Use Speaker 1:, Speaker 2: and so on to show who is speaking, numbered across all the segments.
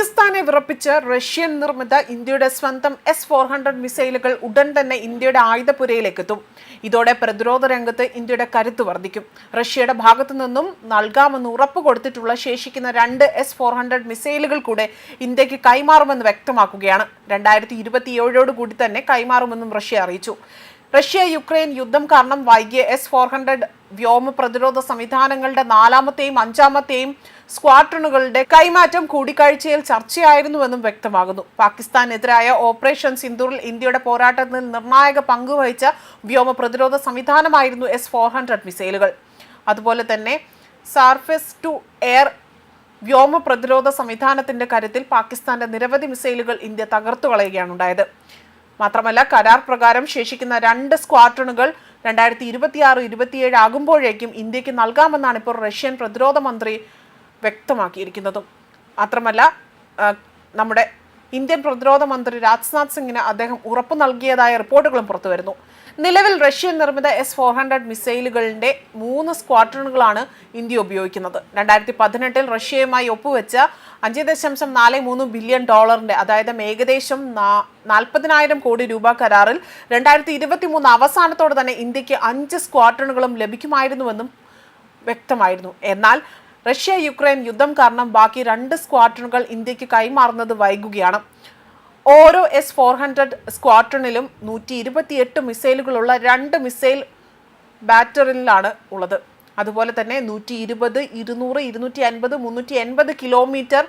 Speaker 1: പാകിസ്ഥാനെ വിറപ്പിച്ച് റഷ്യൻ നിർമ്മിത ഇന്ത്യയുടെ സ്വന്തം എസ് ഫോർ ഹൺഡ്രഡ് മിസൈലുകൾ ഉടൻ തന്നെ ഇന്ത്യയുടെ ആയുധപുരയിലേക്ക് എത്തും ഇതോടെ പ്രതിരോധ രംഗത്ത് ഇന്ത്യയുടെ കരുത്ത് വർദ്ധിക്കും. റഷ്യയുടെ ഭാഗത്തു നിന്നും നൽകാമെന്ന് ഉറപ്പ് കൊടുത്തിട്ടുള്ള ശേഷിക്കുന്ന രണ്ട് എസ് ഫോർ ഹൺഡ്രഡ് മിസൈലുകൾ കൂടെ ഇന്ത്യയ്ക്ക് കൈമാറുമെന്ന് വ്യക്തമാക്കുകയാണ്. രണ്ടായിരത്തി ഇരുപത്തിയേഴോട് കൂടി തന്നെ കൈമാറുമെന്നും റഷ്യ അറിയിച്ചു. റഷ്യ യുക്രൈൻ യുദ്ധം കാരണം വൈകിയ എസ് ഫോർ ഹൺഡ്രഡ് വ്യോമ പ്രതിരോധ സംവിധാനങ്ങളുടെ നാലാമത്തെയും അഞ്ചാമത്തെയും സ്ക്വാഡ്രണുകളുടെ കൈമാറ്റം കൂടിക്കാഴ്ചയിൽ ചർച്ചയായിരുന്നുവെന്നും വ്യക്തമാകുന്നു. പാകിസ്ഥാനെതിരായ ഓപ്പറേഷൻ സിന്ദൂറിൽ ഇന്ത്യയുടെ പോരാട്ടത്തിൽ നിർണായക പങ്കുവഹിച്ച വ്യോമ പ്രതിരോധ സംവിധാനമായിരുന്നു എസ് ഫോർ ഹൺഡ്രഡ് മിസൈലുകൾ. അതുപോലെ തന്നെ സാർഫസ് ടു എയർ വ്യോമ പ്രതിരോധ സംവിധാനത്തിന്റെ കാര്യത്തിൽ പാകിസ്ഥാന്റെ നിരവധി മിസൈലുകൾ ഇന്ത്യ തകർത്തു കളയുകയാണ് ഉണ്ടായത്. മാത്രമല്ല കരാർ പ്രകാരം ശേഷിക്കുന്ന രണ്ട് സ്ക്വാഡ്രണുകൾ രണ്ടായിരത്തി ഇരുപത്തിയാറ് ഇരുപത്തിയേഴ് ആകുമ്പോഴേക്കും ഇന്ത്യയ്ക്ക് നൽകാമെന്നാണ് ഇപ്പോൾ റഷ്യൻ പ്രതിരോധ മന്ത്രി വ്യക്തമാക്കിയിരിക്കുന്നതും. മാത്രമല്ല നമ്മുടെ ഇന്ത്യൻ പ്രതിരോധ മന്ത്രി രാജ്നാഥ് സിംഗിന് അദ്ദേഹം ഉറപ്പു നൽകിയതായ റിപ്പോർട്ടുകളും പുറത്തുവരുന്നു. നിലവിൽ റഷ്യൻ നിർമ്മിത എസ് ഫോർ ഹൺഡ്രഡ് മിസൈലുകളുടെ മൂന്ന് സ്ക്വാഡ്രണുകളാണ് ഇന്ത്യ ഉപയോഗിക്കുന്നത്. രണ്ടായിരത്തി പതിനെട്ടിൽ റഷ്യയുമായി ഒപ്പുവെച്ച അഞ്ച് ദശാംശം നാല് മൂന്ന് ബില്യൺ ഡോളറിന്റെ അതായത് ഏകദേശം നാൽപ്പതിനായിരം കോടി രൂപ കരാറിൽ രണ്ടായിരത്തി ഇരുപത്തി മൂന്ന് അവസാനത്തോടെ തന്നെ ഇന്ത്യയ്ക്ക് അഞ്ച് സ്ക്വാഡ്രണുകളും ലഭിക്കുമായിരുന്നുവെന്നും വ്യക്തമായിരുന്നു. എന്നാൽ റഷ്യ യുക്രൈൻ യുദ്ധം കാരണം ബാക്കി രണ്ട് സ്ക്വാഡ്രണുകൾ ഇന്ത്യയ്ക്ക് കൈമാറുന്നത് വൈകുകയാണ്. ഓരോ എസ് ഫോർ ഹൺഡ്രഡ് സ്ക്വാഡ്രണിലും നൂറ്റി ഇരുപത്തിയെട്ട് മിസൈലുകളുള്ള രണ്ട് മിസൈൽ ബാറ്ററിലാണ് ഉള്ളത്. അതുപോലെ തന്നെ നൂറ്റി ഇരുപത് ഇരുന്നൂറ് ഇരുന്നൂറ്റി അൻപത് മുന്നൂറ്റി എൺപത് കിലോമീറ്റർ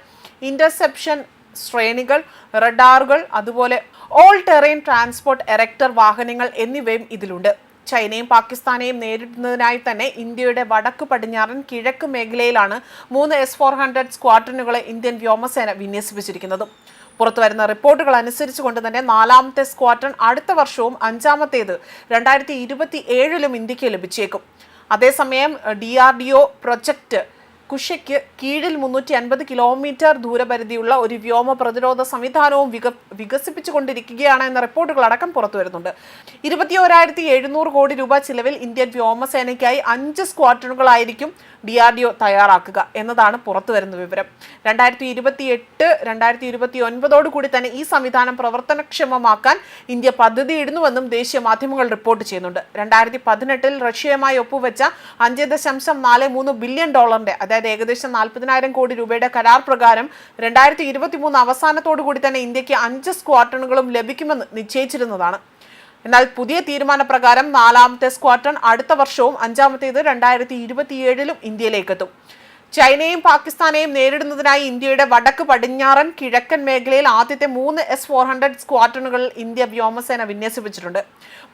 Speaker 1: ഇന്റർസെപ്ഷൻ ശ്രേണികൾ റഡാറുകൾ അതുപോലെ ഓൾ ടെറൈൻ ട്രാൻസ്പോർട്ട് എറക്ടർ വാഹനങ്ങൾ എന്നിവയും ഇതിലുണ്ട്. ചൈനയും പാകിസ്ഥാനെയും നേരിടുന്നതിനായി തന്നെ ഇന്ത്യയുടെ വടക്ക് പടിഞ്ഞാറൻ കിഴക്ക് മേഖലയിലാണ് മൂന്ന് എസ് ഫോർ ഹൺഡ്രഡ് സ്ക്വാഡ്രനുകളെ ഇന്ത്യൻ വ്യോമസേന വിന്യസിപ്പിച്ചിരിക്കുന്നത്. പുറത്തുവരുന്ന റിപ്പോർട്ടുകൾ അനുസരിച്ചുകൊണ്ട് തന്നെ നാലാമത്തെ സ്ക്വാഡ്രൺ അടുത്ത വർഷവും അഞ്ചാമത്തേത് രണ്ടായിരത്തി ഇരുപത്തി ഏഴിലും ഇന്ത്യയ്ക്ക് ലഭിച്ചേക്കും. അതേസമയം D R D O project കുഷയ്ക്ക് കീഴിൽ മുന്നൂറ്റി അൻപത് കിലോമീറ്റർ ദൂരപരിധിയുള്ള ഒരു വ്യോമ പ്രതിരോധ സംവിധാനവും വിക വികസിപ്പിച്ചുകൊണ്ടിരിക്കുകയാണ് എന്ന റിപ്പോർട്ടുകൾ അടക്കം പുറത്തു വരുന്നുണ്ട്. ഇരുപത്തിയോരായിരത്തി എഴുന്നൂറ് കോടി രൂപ ചിലവിൽ ഇന്ത്യൻ വ്യോമസേനയ്ക്കായി അഞ്ച് സ്ക്വാഡ്രണുകളായിരിക്കും ഡി ആർ ഡി ഒ തയ്യാറാക്കുക എന്നതാണ് പുറത്തു വരുന്ന വിവരം. രണ്ടായിരത്തി ഇരുപത്തി എട്ട് രണ്ടായിരത്തി ഇരുപത്തി ഒൻപതോടുകൂടി തന്നെ ഈ സംവിധാനം പ്രവർത്തനക്ഷമമാക്കാൻ ഇന്ത്യ പദ്ധതിയിടുന്നുവെന്നും ദേശീയ മാധ്യമങ്ങൾ റിപ്പോർട്ട് ചെയ്യുന്നുണ്ട്. രണ്ടായിരത്തി പതിനെട്ടിൽ റഷ്യയുമായി ഒപ്പുവെച്ച അഞ്ച് ദശാംശം നാല് മൂന്ന് ബില്യൺ ഡോളറിന്റെ അതായത് ഏകദേശം നാൽപ്പതിനായിരം കോടി രൂപയുടെ കരാർ പ്രകാരം രണ്ടായിരത്തി ഇരുപത്തി മൂന്ന് അവസാനത്തോടു കൂടി തന്നെ ഇന്ത്യയ്ക്ക് അഞ്ച് സ്ക്വാഡ്രണുകളും ലഭിക്കുമെന്ന് നിശ്ചയിച്ചിരുന്നതാണ്. എന്നാൽ പുതിയ തീരുമാനപ്രകാരം നാലാമത്തെ സ്ക്വാഡ്രൺ അടുത്ത വർഷവും അഞ്ചാമത്തേത് രണ്ടായിരത്തി ഇരുപത്തിയേഴിലും ഇന്ത്യയിലേക്ക് എത്തും ചൈനയും പാകിസ്ഥാനെയും നേരിടുന്നതിനായി ഇന്ത്യയുടെ വടക്ക് പടിഞ്ഞാറൻ കിഴക്കൻ മേഖലയിൽ ആദ്യത്തെ മൂന്ന് എസ് ഫോർ ഹൺഡ്രഡ് സ്ക്വാഡ്രണുകൾ ഇന്ത്യ വ്യോമസേന വിന്യസിപ്പിച്ചിട്ടുണ്ട്.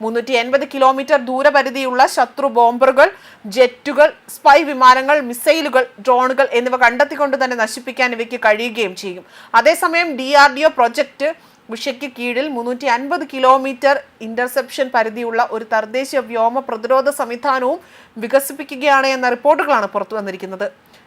Speaker 1: മുന്നൂറ്റി എൺപത് കിലോമീറ്റർ ദൂരപരിധിയുള്ള ശത്രു ബോംബറുകൾ ജെറ്റുകൾ സ്പൈ വിമാനങ്ങൾ മിസൈലുകൾ ഡ്രോണുകൾ എന്നിവ കണ്ടെത്തിക്കൊണ്ട് തന്നെ നശിപ്പിക്കാൻ ഇവയ്ക്ക് കഴിയുകയും ചെയ്യും. അതേസമയം D R D O project വിഷയ്ക്ക് കീഴിൽ മുന്നൂറ്റി അൻപത് കിലോമീറ്റർ ഇന്റർസെപ്ഷൻ പരിധിയുള്ള ഒരു തദ്ദേശീയ വ്യോമ പ്രതിരോധ സംവിധാനവും വികസിപ്പിക്കുകയാണ് എന്ന റിപ്പോർട്ടുകളാണ് പുറത്തു വന്നിരിക്കുന്നത്.